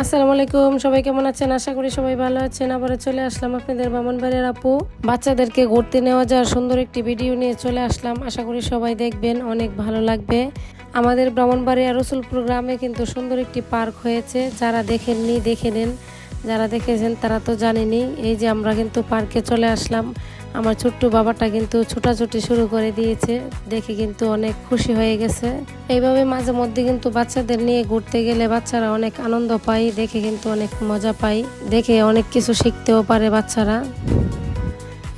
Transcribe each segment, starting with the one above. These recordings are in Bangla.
আসসালামু আলাইকুম, সবাই কেমন আছেন? আশা করি সবাই ভালো আছেন। আবার চলে আসলাম আপনাদের বামনবাড়ির আপু। বাচ্চাদেরকে ঘুরতে নেওয়া যাওয়ার সুন্দর একটি ভিডিও নিয়ে চলে আসলাম। আশা করি সবাই দেখবেন, অনেক ভালো লাগবে। আমাদের ব্রাহ্মণবাড়িয়া রসুলপুর গ্রামে কিন্তু সুন্দর একটি পার্ক হয়েছে। যারা দেখেননি, দেখে নেন। যারা দেখেছেন তারা তো জানেনি। এই যে আমরা কিন্তু পার্কে চলে আসলাম। আমার ছোট্ট বাবাটা কিন্তু ছোটাছুটি শুরু করে দিয়েছে। দেখে কিন্তু অনেক খুশি হয়ে গেছে। এইভাবে মাঝে মধ্যে কিন্তু বাচ্চাদের নিয়ে ঘুরতে গেলে বাচ্চারা অনেক আনন্দ পায়, দেখে কিন্তু অনেক মজা পায়। দেখে অনেক কিছু শিখতেও পারে বাচ্চারা।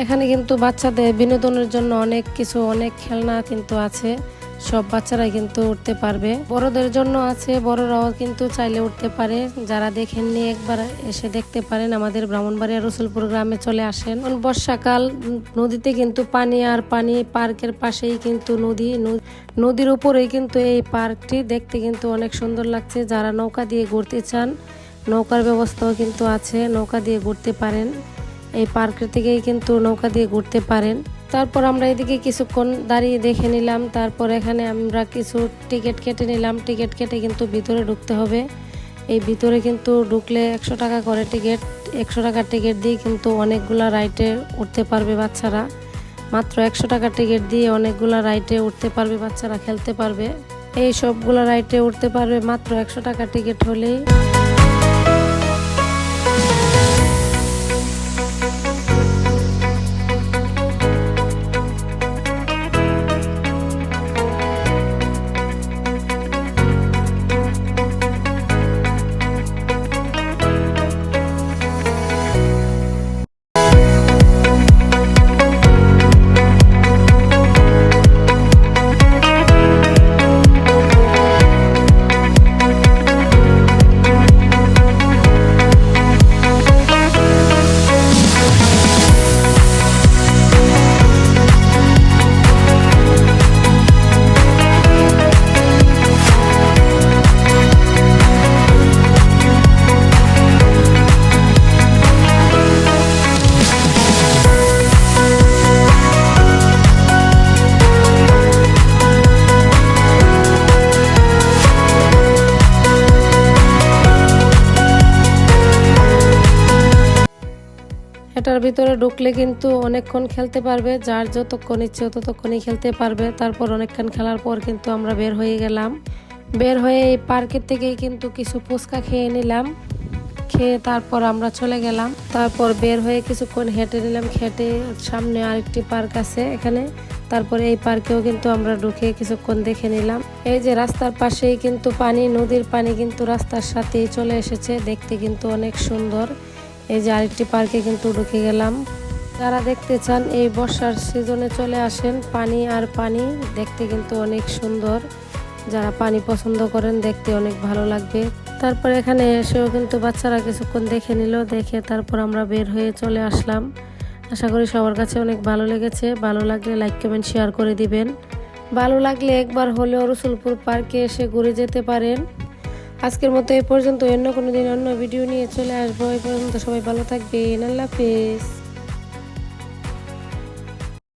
এখানে কিন্তু বাচ্চাদের বিনোদনের জন্য অনেক কিছু, অনেক খেলনা কিন্তু আছে। সব বাচ্চারাই কিন্তু উঠতে পারবে। বড়দের জন্য আছে, বড়রাও কিন্তু চাইলে উঠতে পারে। যারা দেখেননি, একবার এসে দেখতে পারেন। আমাদের ব্রাহ্মণবাড়িয়া রসুলপুর গ্রামে চলে আসেন। বর্ষাকাল, নদীতে কিন্তু পানি আর পানি পার্কের পাশেই কিন্তু নদী। নদীর উপরেই কিন্তু এই পার্কটি। দেখতে কিন্তু অনেক সুন্দর লাগছে। যারা নৌকা দিয়ে ঘুরতে চান, নৌকার ব্যবস্থাও কিন্তু আছে। নৌকা দিয়ে ঘুরতে পারেন। এই পার্কের থেকেই কিন্তু নৌকা দিয়ে ঘুরতে পারেন। তারপর আমরা এদিকে কিছুক্ষণ দাঁড়িয়ে দেখে নিলাম, তারপর এখানে আমরা কিছু টিকিট কেটে নিলাম। টিকিট কেটে কিন্তু ভিতরে ঢুকতে হবে। এই ভিতরে কিন্তু ঢুকলে একশো টাকা করে টিকিট, একশো টাকার টিকিট দিয়ে কিন্তু অনেকগুলা রাইটে উঠতে পারবে বাচ্চারা। মাত্র একশো টাকার টিকিট দিয়ে অনেকগুলা রাইটে উঠতে পারবে, বাচ্চারা খেলতে পারবে। এই সবগুলো রাইটে উঠতে পারবে মাত্র একশো টাকার টিকিট হলেই। এটার ভিতরে ঢুকলে কিন্তু অনেকক্ষণ খেলতে পারবে। যার যতক্ষণ ইচ্ছে ততক্ষণই খেলতে পারবে। তারপর অনেকক্ষণ খেলার পর কিন্তু আমরা বের হয়ে গেলাম। বের হয়ে এই পার্কের থেকেই কিন্তু কিছু ফুচকা খেয়ে নিলাম। খেয়ে তারপর আমরা চলে গেলাম। তারপর বের হয়ে কিছুক্ষণ হেঁটে নিলাম। হেঁটে সামনে আরেকটি পার্ক আছে এখানে। তারপরে এই পার্কেও কিন্তু আমরা ঢুকে কিছুক্ষণ দেখে নিলাম। এই যে রাস্তার পাশেই কিন্তু পানি, নদীর পানি কিন্তু রাস্তার সাথেই চলে এসেছে। দেখতে কিন্তু অনেক সুন্দর। এই যে আরেকটি পার্কে কিন্তু ঢুকে গেলাম। যারা দেখতে চান এই বর্ষার সিজনে চলে আসেন, পানি আর পানি দেখতে কিন্তু অনেক সুন্দর। যারা পানি পছন্দ করেন দেখতে অনেক ভালো লাগবে। তারপর এখানে এসেও কিন্তু বাচ্চারা কিছুক্ষণ দেখে নিল, দেখে তারপর আমরা বের হয়ে চলে আসলাম। আশা করি সবার কাছে অনেক ভালো লেগেছে। ভালো লাগলে লাইক কমেন্ট শেয়ার করে দিবেন। ভালো লাগলে একবার হলেও রসুলপুর পার্কে এসে ঘুরে যেতে পারেন। আজকের মতো এ পর্যন্ত অন্য কোনো দিন অন্য ভিডিও নিয়ে চলে আসব। এ পর্যন্ত সবাই ভালো থাকবেন। আল্লাহ হাফিজ।